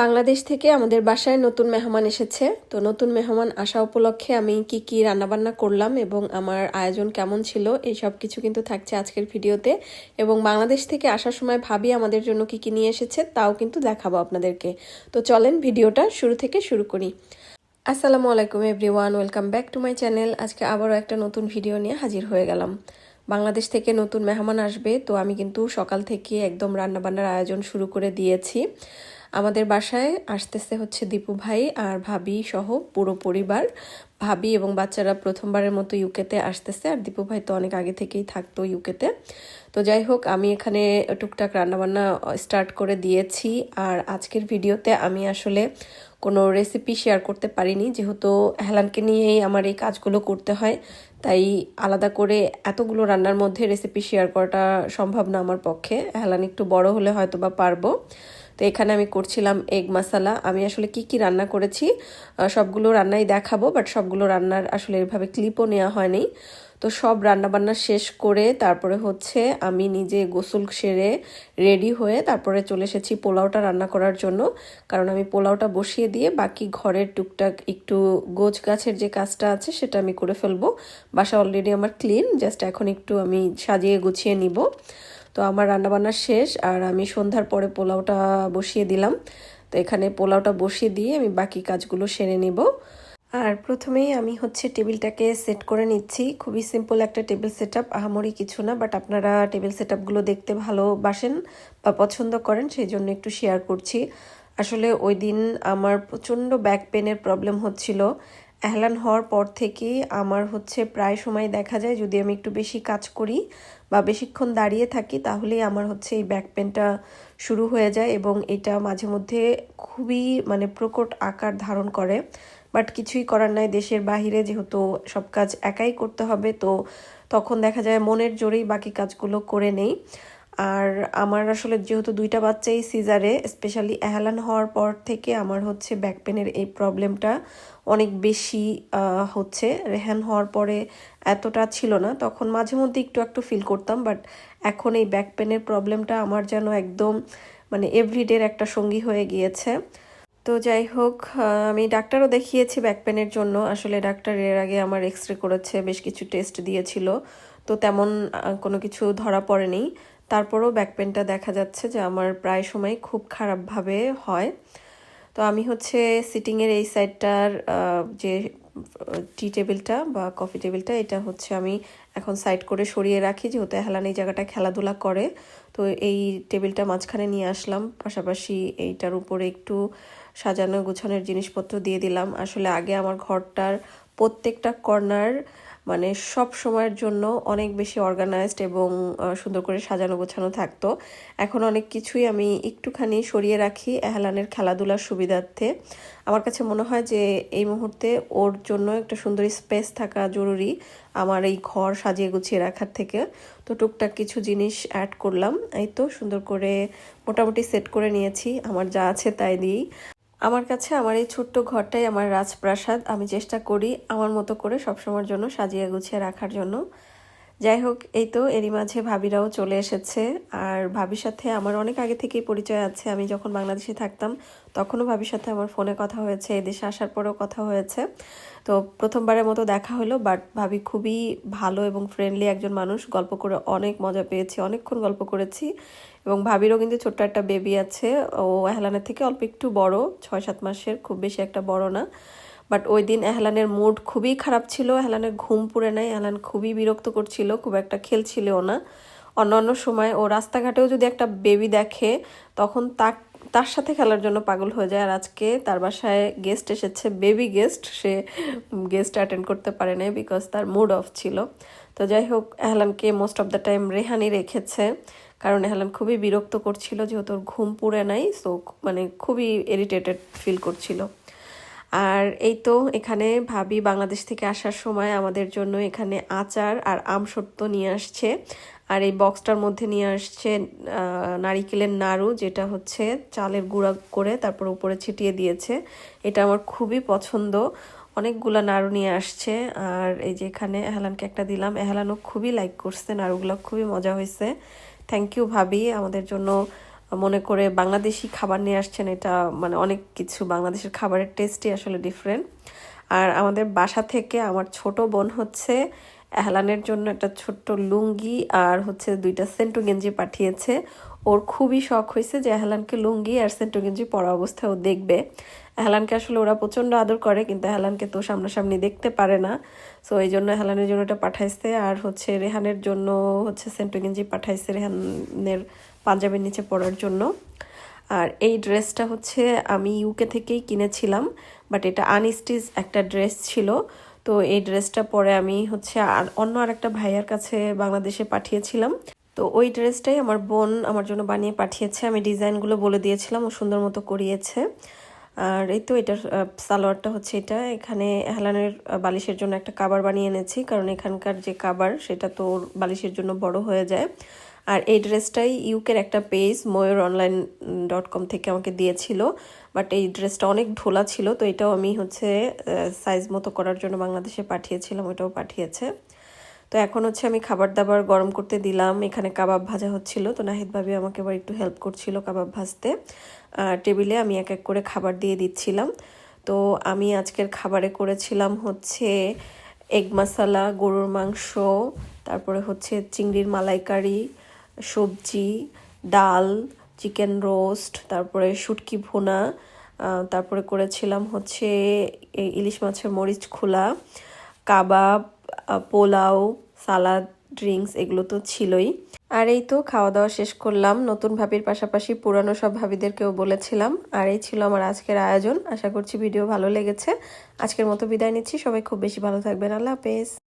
বাংলাদেশ থেকে আমাদের বাসায় নতুন মেহমান এসেছে। তো নতুন মেহমান আসা উপলক্ষে আমি কি কি রান্নাবান্না করলাম এবং আমার আয়োজন কেমন ছিল, এই সব কিছু কিন্তু থাকছে আজকের ভিডিওতে। এবং বাংলাদেশ থেকে আসার সময় ভাবি আমাদের জন্য কি কি নিয়ে এসেছে, তাও কিন্তু দেখাবো আপনাদেরকে। তো চলেন ভিডিওটা শুরু থেকে শুরু করি। আসসালামু আলাইকুম everyone, welcome back to my channel. আজকে আবারও একটা নতুন ভিডিও নিয়ে হাজির হয়ে গেলাম। বাংলাদেশ থেকে নতুন মেহমান আসবে, তো আমি কিন্তু সকাল থেকে একদম রান্নাবান্নার আয়োজন শুরু করে দিয়েছি। আমাদের বাসায় আসতেছে হচ্ছে দীপু ভাই আর ভাবি সহ পুরো পরিবার। ভাবি এবং বাচ্চারা প্রথমবারের মতো ইউকেতে আসতেছে আর দীপু ভাই তো অনেক আগে থেকেই থাকতো ইউকেতে। তো যাই হোক, আমি এখানে টুকটাক রান্নাবান্না স্টার্ট করে দিয়েছি আর আজকের ভিডিওতে আমি আসলে কোনো রেসিপি শেয়ার করতে পারিনি। যেহেতু হেলানকে নিয়েই আমার এই কাজগুলো করতে হয়, তাই আলাদা করে এতগুলো রান্নার মধ্যে রেসিপি শেয়ার করাটা সম্ভব না আমার পক্ষে। হেলান একটু বড় হলে হয়তো বা পারব। তো এখানে আমি করছিলাম এগ মশালা আমি আসলে কি কি রান্না করেছি সবগুলো রান্নাই দেখাবো বাট সবগুলো রান্নার আসলে এভাবে ক্লিপও নেওয়া হয়নি। তো সব রান্নাবান্না শেষ করে তারপরে হচ্ছে আমি নিজে গোসল সেরে রেডি হয়ে তারপরে চলে এসেছি পোলাওটা রান্না করার জন্য। কারণ আমি পোলাওটা বসিয়ে দিয়ে বাকি ঘরের টুকটাক একটু গোছ গাছের যে কাজটা আছে সেটা আমি করে ফেলব। বাসা অলরেডি আমার ক্লিন জাস্ট এখন একটু আমি সাজিয়ে গুছিয়ে নিব। তো আমার রান্নাবান্না শেষ, আর আমি সন্ধ্যার পরে পোলাওটা বসিয়ে দিলাম। তো এখানে পোলাওটা বসিয়ে দিয়ে আমি বাকি কাজগুলো সেরে নেব। আর প্রথমেই আমি হচ্ছে টেবিলটাকে সেট করে নিচ্ছি। খুবই সিম্পল একটা টেবিল সেট আপ আহামরি কিছু না, বাট আপনারা টেবিল সেট আপগুলো দেখতে ভালোবাসেন বা পছন্দ করেন সেই জন্য একটু শেয়ার করছি। আসলে ওই দিন আমার প্রচণ্ড ব্যাক পেনের প্রবলেম হচ্ছিল। এহলান হওয়ার পর থেকেই আমার হচ্ছে প্রায় সময় দেখা যায়, যদি আমি একটু বেশি কাজ করি বা বেশিক্ষণ দাঁড়িয়ে থাকি, তাহলেই আমার হচ্ছে এই ব্যাক পেনটা শুরু হয়ে যায় এবং এটা মাঝে মধ্যে খুবই মানে প্রকট আকার ধারণ করে। বাট কিছুই করার নাই, দেশের বাহিরে যেহেতু সব কাজ একাই করতে হবে, তো তখন দেখা যায় মনের জোরেই বাকি কাজগুলো করে নেই। আর আমার আসলে যেহেতু দুইটা বাচ্চাই সিজারে স্পেশালি এহালান হওয়ার পর থেকে আমার হচ্ছে ব্যাক পেনের এই প্রবলেমটা অনেক বেশি হচ্ছে। রেহান হওয়ার পরে এতটা ছিল না। তখন মাঝে মধ্যে একটু একটু ফিল করতাম বাট এখন এই ব্যাক পেনের প্রবলেমটা আমার যেন একদম মানে এভরিডের একটা সঙ্গী হয়ে গিয়েছে। তো যাই হোক আমি ডাক্তারও দেখিয়েছি ব্যাক পেনের জন্য। আসলে ডাক্তার এর আগে আমার এক্স রে করেছে, বেশ কিছু টেস্ট দিয়েছিল। তো তেমন কোনো কিছু ধরা পড়েনি। তারপরও ব্যাক পেনটা দেখা যাচ্ছে যে আমার প্রায় সময় খুব খারাপভাবে হয়। তো আমি হচ্ছে সিটিংয়ের এই সাইডটার যে টি টেবিলটা বা কফি টেবিলটা এটা হচ্ছে আমি এখন সাইড করে সরিয়ে রাখি, যেহেতু হেলান এই জায়গাটা খেলাধুলা করে। তো এই টেবিলটা মাঝখানে নিয়ে আসলাম, পাশাপাশি এইটার উপরে একটু সাজানো গোছানোর জিনিসপত্র দিয়ে দিলাম। আসলে আগে আমার ঘরটার প্রত্যেকটা কর্নার মানে সব সময়ের জন্য অনেক বেশি অর্গানাইজড এবং সুন্দর করে সাজানো গোছানো থাকতো। এখন অনেক কিছুই আমি একটুখানি সরিয়ে রাখি এহলানের খেলাধুলার সুবিধার্থে। আমার কাছে মনে হয় যে এই মুহূর্তে ওর জন্য একটা সুন্দর স্পেস থাকা জরুরি আমার এই ঘর সাজিয়ে গুছিয়ে রাখার থেকে। তো টুকটাক কিছু জিনিস অ্যাড করলাম। এই তো সুন্দর করে মোটামুটি সেট করে নিয়েছি। আমার যা আছে তাই দিয়েই। আমার কাছে আমার এই ছোট্ট ঘরটাই আমার রাজপ্রাসাদ। আমি চেষ্টা করি আমার মতো করে সবসময়ের জন্য সাজিয়ে গুছিয়ে রাখার জন্য। যাই হোক এই তো এরই মাঝে ভাবিরাও চলে এসেছে। আর ভাবির সাথে আমার অনেক আগে থেকেই পরিচয় আছে। আমি যখন বাংলাদেশে থাকতাম, তখনও ভাবির সাথে আমার ফোনে কথা হয়েছে, এদেশে আসার পরেও কথা হয়েছে। তো প্রথমবারের মতো দেখা হলো, বাট ভাবি খুবই ভালো এবং ফ্রেন্ডলি একজন মানুষ। গল্প করে অনেক মজা পেয়েছি, অনেকক্ষণ গল্প করেছি। এবং ভাবিরও কিন্তু ছোট্ট একটা বেবি আছে। ও হেলানের থেকে অল্প একটু বড়, ছয় সাত মাসের, খুব বেশি একটা বড় না। বাট ওই দিন এহলানের মুড খুবই খারাপ ছিল এহলানের ঘুম পুড়ে নাই এহলান খুবই বিরক্ত করছিল, খুব একটা খেলছিলও না। অন্য অন্য সময় ও রাস্তাঘাটেও যদি একটা বেবি দেখে, তখন তা তার সাথে খেলার জন্য পাগল হয়ে যায়। আর আজকে তার বাসায় গেস্ট এসেছে বেবি গেস্ট সে গেস্ট অ্যাটেন্ড করতে পারে নাই বিকজ তার মুড অফ ছিল। তো যাই হোক এহলানকে মোস্ট অফ দ্য টাইম রেহানি রেখেছে, কারণ এহলান খুবই বিরক্ত করছিল যেহেতু ওর ঘুম পুড়ে নাই সো মানে খুবই ইরিটেটেড ফিল করছিল। আর এই তো এখানে ভাবি বাংলাদেশ থেকে আসার সময় আমাদের জন্য এখানে আচার আর আম সত্য নিয়ে আসছে। আর এই বক্সটার মধ্যে নিয়ে আসছে নারিকেলের নাড়ু, যেটা হচ্ছে চালের গুঁড়া করে তারপর উপরে ছিটিয়ে দিয়েছে। এটা আমার খুবই পছন্দ। অনেকগুলো নাড়ু নিয়ে আসছে। আর এই যে এখানে এহলানকে একটা দিলাম। এহলানও খুবই লাইক করছে, নাড়ুগুলো খুবই মজা হয়েছে। থ্যাংক ইউ ভাবি। আমাদের জন্য মনে করে বাংলাদেশি খাবার নিয়ে আসছেন, এটা মানে অনেক কিছু বাংলাদেশের খাবারের টেস্টই আসলে ডিফারেন্ট আর আমাদের বাসা থেকে আমার ছোট বোন হচ্ছে এহলানের জন্য একটা ছোট্ট লুঙ্গি আর হচ্ছে দুইটা সেন্টু গেঞ্জি পাঠিয়েছে। ওর খুবই শখ হয়েছে যে এহলানকে লুঙ্গি আর সেন্টু গেঞ্জি পরা অবস্থায় ও দেখবে। এহলানকে আসলে ওরা প্রচণ্ড আদর করে, কিন্তু এহলানকে তো সামনাসামনি দেখতে পারে না। সো এই জন্য এহলানের জন্য এটা পাঠাইছে। আর হচ্ছে রেহানের জন্য হচ্ছে সেন্টু গেঞ্জি পাঠাইছে রেহানের পাঞ্জাবের নিচে পরার জন্য। আর এই ড্রেসটা হচ্ছে আমি ইউকে থেকেই কিনেছিলাম বাট এটা আনস্টিচ একটা ড্রেস ছিল। তো এই ড্রেসটা পরে আমি হচ্ছে আর অন্য আরেকটা ভাইয়ার কাছে বাংলাদেশে পাঠিয়েছিলাম। তো ওই ড্রেসটাই আমার বোন আমার জন্য বানিয়ে পাঠিয়েছে। আমি ডিজাইনগুলো বলে দিয়েছিলাম, ও সুন্দর মতো করিয়েছে। আর এই তো এটার সালোয়ারটা হচ্ছে এটা। এখানে হেলানের বালিশের জন্য একটা কাবার বানিয়ে এনেছি, কারণ এখানকার যে কাবার সেটা তো বালিশের জন্য বড় হয়ে যায়। আর এই ড্রেসটাই ইউকের একটা page Mayur online dot com থেকে আমাকে দিয়েছিল। বাট এই ড্রেসটা অনেক ঢোলা ছিল, তো এটাও আমি হচ্ছে সাইজ মতো করার জন্য বাংলাদেশে পাঠিয়েছিলাম, ওটাও পাঠিয়েছে। তো এখন হচ্ছে আমি খাবার দাবার গরম করতে দিলাম, এখানে কাবাব ভাজা হচ্ছিল, তো নাহিদ ভাবি আমাকে এবার একটু হেল্প করছিল কাবাব ভাজতে। টেবিলে আমি এক এক করে খাবার দিয়ে দিচ্ছিলাম। তো আমি আজকের খাবারে করেছিলাম হচ্ছে এগ মশালা গরুর মাংস, তারপরে হচ্ছে চিংড়ির মালাইকারি সবজি, ডাল, চিকেন রোস্ট, তারপরে শুটকি ভুনা তারপরে করেছিলাম হচ্ছে ইলিশ মাছের মরিচ খোলা, কাবাব পোলাও, সালাদ, ড্রিঙ্কস এগুলো তো ছিলই। আর এই তো খাওয়া দাওয়া শেষ করলাম। নতুন ভাবির পাশাপাশি পুরানো সব ভাবিদেরকেও বলেছিলাম। আর এই ছিল আমার আজকের আয়োজন। আশা করছি ভিডিও ভালো লেগেছে। আজকের মতো বিদায় নিচ্ছি। সবাই খুব বেশি ভালো থাকবেন। আল্লাহ হাফেজ।